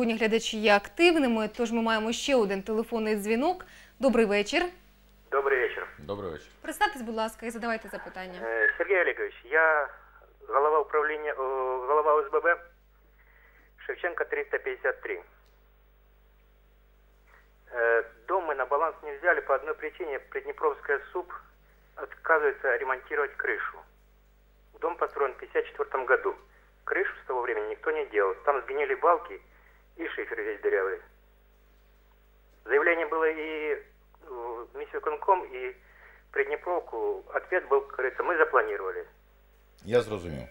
Сьогодні глядачі є активними, тож ми маємо ще один телефонний дзвінок. Добрий вечір. Добрый вечер. Добрий вечір. Представтесь, будь ласка, і задавайте запитання. Э, Сергей Олегович, я голова управления, э, голова ОСББ Шевченко 353. Э, Дом мы на баланс не взяли по одной причине. Приднепровская СУП отказывается ремонтировать крышу. Дом построен в 1954 году. Крышу с того времени никто не делал. Там сгнили балки и шифер весь дырявый. Заявление было и в Миссию и Приднепровку. Ответ был, как говорится, мы запланировали. Я зрозумів.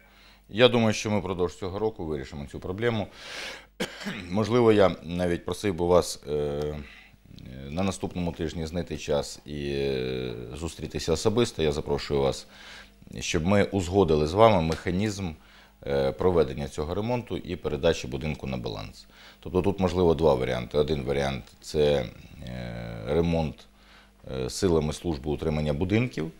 Я думаю, що ми впродовж цього року вирішимо цю проблему. Можливо, я навіть просив би вас е, на наступному тижні знайти час і е, зустрітися особисто. Я запрошую вас, щоб ми узгодили з вами механізм е, проведення цього ремонту і передачі будинку на баланс. Тобто тут можливо два варіанти. Один варіант це е, ремонт е, силами служби утримання будинків.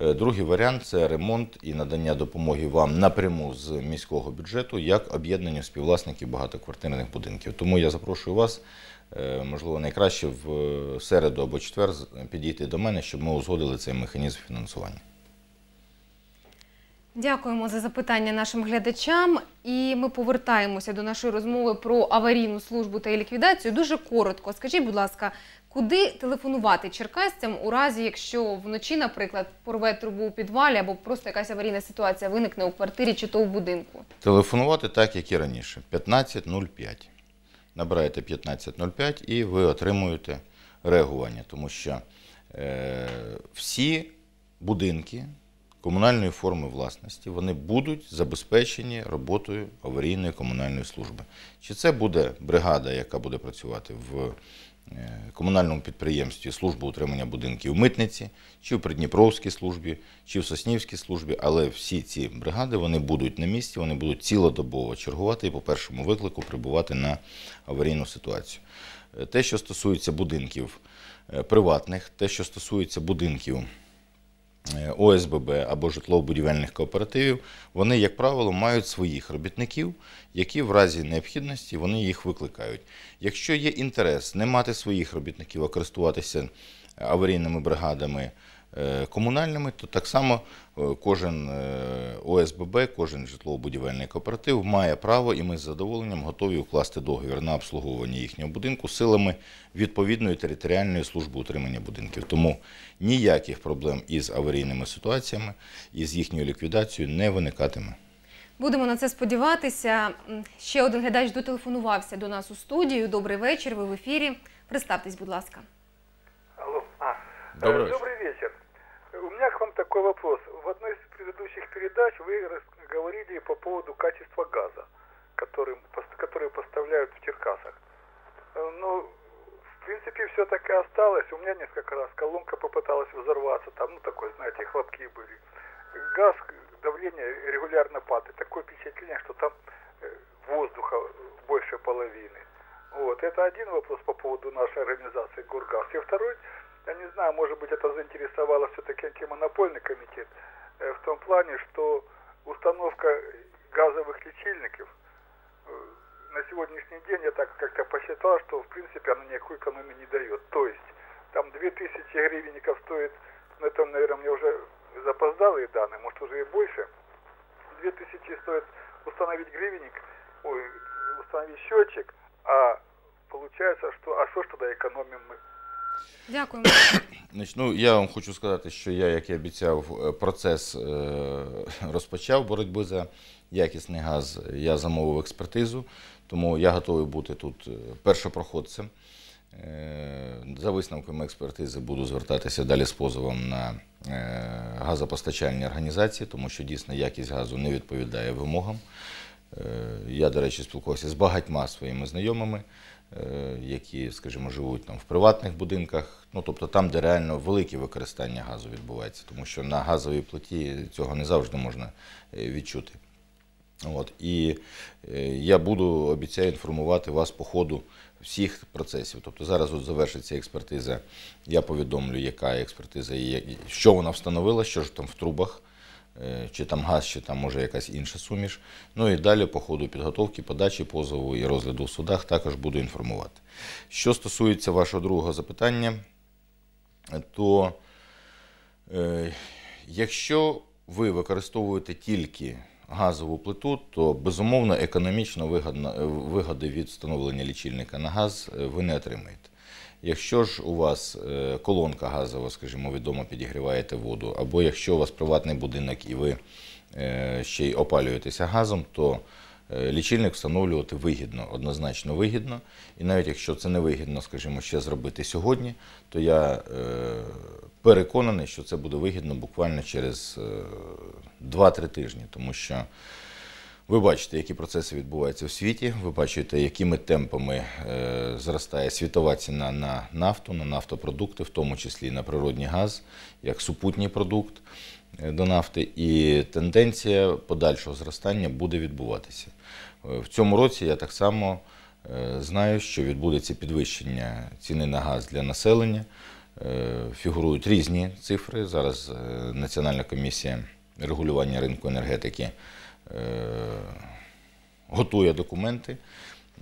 Е, Другий варіант це ремонт і надання допомоги вам напряму з міського бюджету як об'єднанню співвласників багатоквартирних будинків. Тому я запрошую вас, е, можливо, найкраще в е, середу або четвер підійти до мене, щоб ми узгодили цей механізм фінансування. Дякуємо за запитання нашим глядачам. І ми повертаємося до нашої розмови про аварійну службу та ліквідацію. Дуже коротко. Скажіть, будь ласка, куди телефонувати черкасцям у разі, якщо вночі, наприклад, порве трубу у підвалі або просто якась аварійна ситуація виникне у квартирі чи то у будинку? Телефонувати так, як і раніше. 1505. Набираєте 1505 і ви отримуєте реагування, тому що е, всі будинки комунальної форми власності вони будуть забезпечені роботою аварійної комунальної служби. Чи це буде бригада, яка буде працювати в е, комунальному підприємстві служби утримання будинків в митниці, чи в Придніпровській службі, чи в Соснівській службі, але всі ці бригади вони будуть на місці, вони будуть цілодобово чергувати і по першому виклику прибувати на аварійну ситуацію. Е, Те, що стосується будинків е, приватних, те, що стосується будинків ОСББ або житлово-будівельних кооперативів, вони, як правило, мають своїх робітників, які в разі необхідності вони їх викликають. Якщо є інтерес не мати своїх робітників, а користуватися аварійними бригадами е, комунальними, то так само е, кожен е, ОСББ, кожен житлово-будівельний кооператив має право, і ми з задоволенням готові укласти договір на обслуговування їхнього будинку силами відповідної територіальної служби утримання будинків. Тому ніяких проблем із аварійними ситуаціями і з їхньою ліквідацією не виникатиме. Будемо на це сподіватися. М, Ще один глядач дотелефонувався до нас у студію. Добрий вечір. Ви в ефірі. Представтесь, будь ласка. Алло. А. Добрый Э, вечер. Добрый Такой вопрос. В одной из предыдущих передач вы говорили по поводу качества газа, который, который поставляют в Черкасах. Э, Ну, в принципе, все так и осталось. У меня несколько раз колонка попыталась взорваться, там, ну, такой, знаете, хлопки были. Газ, давление регулярно падает. Такое впечатление, что там э, воздуха больше половины. Вот, это один вопрос по поводу нашей организации Горгаз. И второй, я не знаю, может быть, это заинтересовало все-таки антимонопольный комитет э, в том плане, что установка газовых лечильников э, на сегодняшний день я так как-то посчитал, что в принципе она никакой экономии не дает. То есть там 2000 гривенников стоит, ну это, наверное, мне уже запоздалые данные, может уже и больше. 2000 стоит установить гривенник, ой, установить счетчик, а получается, что, а что ж тогда экономим мы? Дякуємо. Значить, ну, я вам хочу сказати, що я, як і обіцяв, е, процес е, розпочав боротьби за якісний газ. Я замовив експертизу, тому я готовий бути тут е, першопроходцем. За висновками експертизи буду звертатися далі з позовом на газопостачальні організації, тому що дійсно якість газу не відповідає вимогам. Я, до речі, спілкувався з багатьма своїми знайомими, які, скажімо, живуть там в приватних будинках, ну тобто там, де реально велике використання газу відбувається, тому що на газовій плиті цього не завжди можна е, відчути. От, і е, я буду обіцяю інформувати вас по ходу всіх процесів. Тобто зараз от завершиться експертиза, я повідомлю, яка експертиза є, що вона встановила, що ж там в трубах е, чи там газ, чи там може якась інша суміш. Ну і далі по ходу підготовки, подачі позову і розгляду в судах також буду інформувати. Що стосується вашого другого запитання, то е, якщо ви використовуєте тільки газову плиту, то безумовно економічно е, вигоди від встановлення лічильника на газ е, ви не отримаєте. Якщо ж у вас е, колонка газова, скажімо, відомо підігріваєте воду, або якщо у вас приватний будинок і ви е, ще й опалюєтеся газом, то е, лічильник встановлювати вигідно, однозначно вигідно. І навіть якщо це не вигідно, скажімо, ще зробити сьогодні, то я переконаний, що це буде вигідно буквально через е, 2-3 тижні, тому що ви бачите, які процеси відбуваються в світі. Ви бачите, якими темпами е, зростає світова ціна на нафту, на нафтопродукти, в тому числі на природний газ, як супутній продукт е, до нафти. І тенденція подальшого зростання буде відбуватися. Е, В цьому році я так само знаю, що відбудеться підвищення ціни на газ для населення. Фігурують різні цифри. Зараз Національна комісія регулювання ринку енергетики готує документи.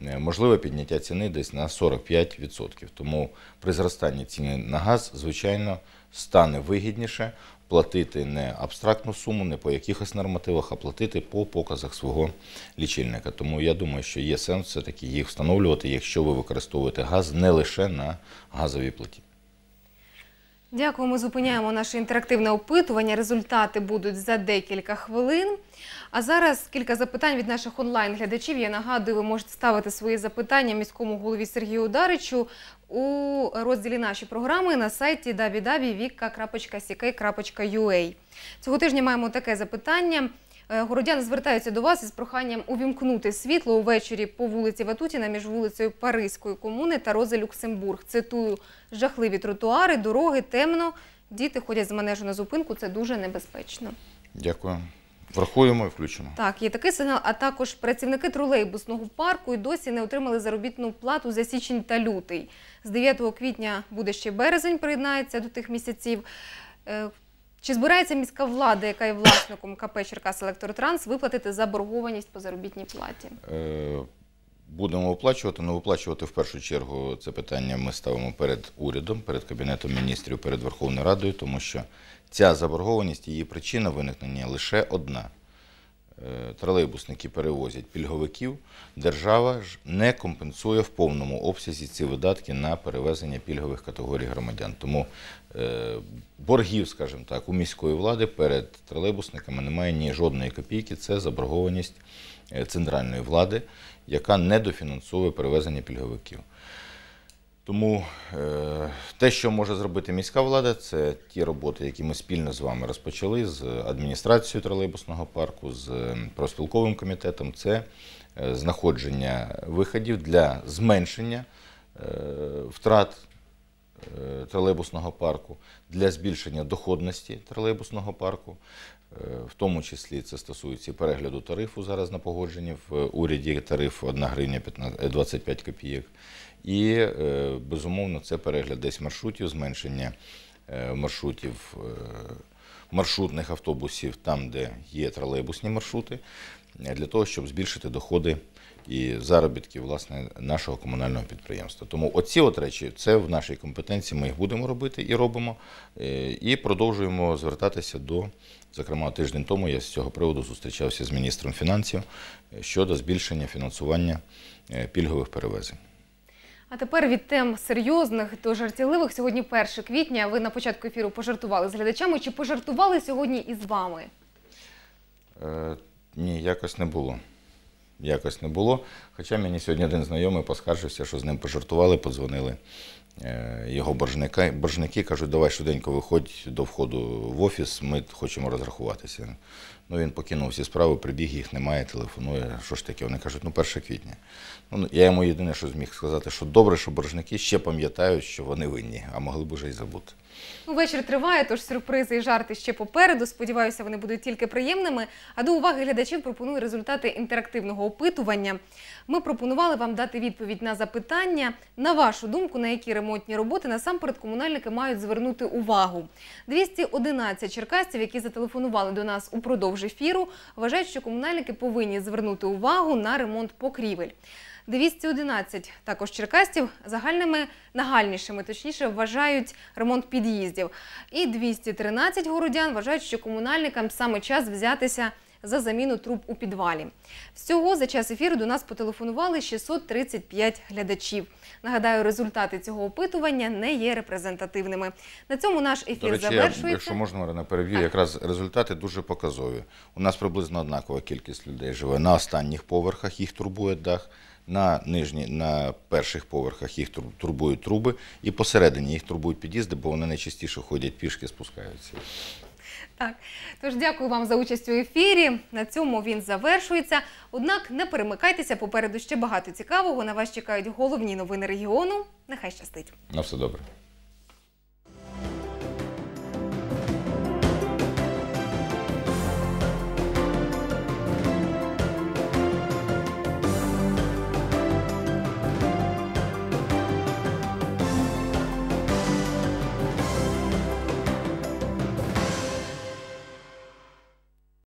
Е, Можливе підняття ціни десь на 45%. Тому при зростанні ціни на газ, звичайно, стане вигідніше платити не абстрактну суму, не по якихось нормативах, а платити по показах свого лічильника. Тому я думаю, що є сенс все-таки їх встановлювати, якщо ви використовуєте газ не лише на газовій плиті. Дякую. Ми зупиняємо наше інтерактивне опитування. Результати будуть за декілька хвилин. А зараз кілька запитань від наших онлайн-глядачів. Я нагадую, ви можете ставити свої запитання міському голові Сергію Ударичу у розділі наші програми на сайті www.vika.ck.ua. Цього тижня маємо таке запитання. Е, Городяни звертаються до вас із проханням увімкнути світло увечері по вулиці Ватутіна між вулицею Паризької комуни та Рози Люксембург. Цитую, жахливі тротуари, дороги, темно, діти ходять з манежу на зупинку, це дуже небезпечно. Дякую. Врахуємо і включимо. Так, є такий сигнал, а також працівники тролейбусного парку і досі не отримали заробітну плату за січень та лютий. З 9 квітня буде ще березень, приєднається до тих місяців. Чи збирається міська влада, яка є власником КП Черкас Електротранс, виплатити заборгованість по заробітній платі? Е, Будемо оплачувати, але виплачувати в першу чергу це питання ми ставимо перед урядом, перед Кабінетом міністрів, перед Верховною Радою, тому що ця заборгованість, її причина виникнення лише одна. Е, Тролейбусники перевозять пільговиків, держава ж не компенсує в повному обсязі ці видатки на перевезення пільгових категорій громадян. Тому е, боргів, скажімо так, у міської влади перед тролейбусниками немає ні жодної копійки. Це заборгованість е, центральної влади, яка не дофінансує перевезення пільговиків. Тому е, те, що може зробити міська влада, це ті роботи, які ми спільно з вами розпочали з адміністрацією тролейбусного парку, з е, профспілковим комітетом. Це е, знаходження виходів для зменшення втрат тролейбусного парку, для збільшення доходності тролейбусного парку. Е, В тому числі це стосується перегляду тарифу зараз на погодженні в уряді тариф 1 гривня 15 е, 25 копійок. І, е, безумовно, це перегляд десь маршрутів, зменшення е, маршрутів е, маршрутних автобусів там, де є тролейбусні маршрути, е, для того, щоб збільшити доходи і заробітки власне нашого комунального підприємства. Тому оці от речі це в нашій компетенції. Ми їх будемо робити і робимо, е, і продовжуємо звертатися до. Зокрема, тиждень тому я з цього приводу зустрічався з міністром фінансів е, щодо збільшення фінансування е, пільгових перевезень. А тепер від тем серйозних до жартівливих. Сьогодні 1 квітня. Ви на початку ефіру пожартували з глядачами. Чи пожартували сьогодні із вами? Е, ні, якось не було. Якось не було. Хоча мені сьогодні один знайомий поскаржився, що з ним пожартували, подзвонили е, його боржника. боржники, кажуть, давай швиденько виходь до входу в офіс, ми хочемо розрахуватися. Ну, він покинув всі справи, прибіг, їх немає, телефонує. Що ж таке? Вони кажуть, ну 1 квітня. Ну, я йому єдине, що зміг сказати, що добре, що боржники ще пам'ятають, що вони винні, а могли б уже й забути. Ну, вечір триває, тож сюрпризи і жарти ще попереду. Сподіваюся, вони будуть тільки приємними. А до уваги глядачів пропоную результати інтерактивного опитування. Ми пропонували вам дати відповідь на запитання. На вашу думку, на які ремонтні роботи, насамперед комунальники мають звернути увагу. 211 черкасців, які зателефонували до нас упродовж ефіру, вважають, що комунальники повинні звернути увагу на ремонт покрівель. 211 також черкастів загальними нагальнішими, точніше, вважають ремонт під'їздів. І 213 городян вважають, що комунальникам саме час взятися за заміну труб у підвалі. Всього за час ефіру до нас потелефонували 635 глядачів. Нагадаю, результати цього опитування не є репрезентативними. На цьому наш ефір До речі, завершується. якщо можна, Марина, переб'ю, якраз результати дуже показові. У нас приблизно однакова кількість людей живе на останніх поверхах, їх турбує дах, на нижні, на перших поверхах їх тур- турбують труби, і посередині їх турбують під'їзди, бо вони найчастіше ходять пішки, спускаються. Так, тож дякую вам за участь у ефірі. На цьому він завершується. Однак не перемикайтеся, попереду ще багато цікавого. На вас чекають головні новини регіону. Нехай щастить. На все добре.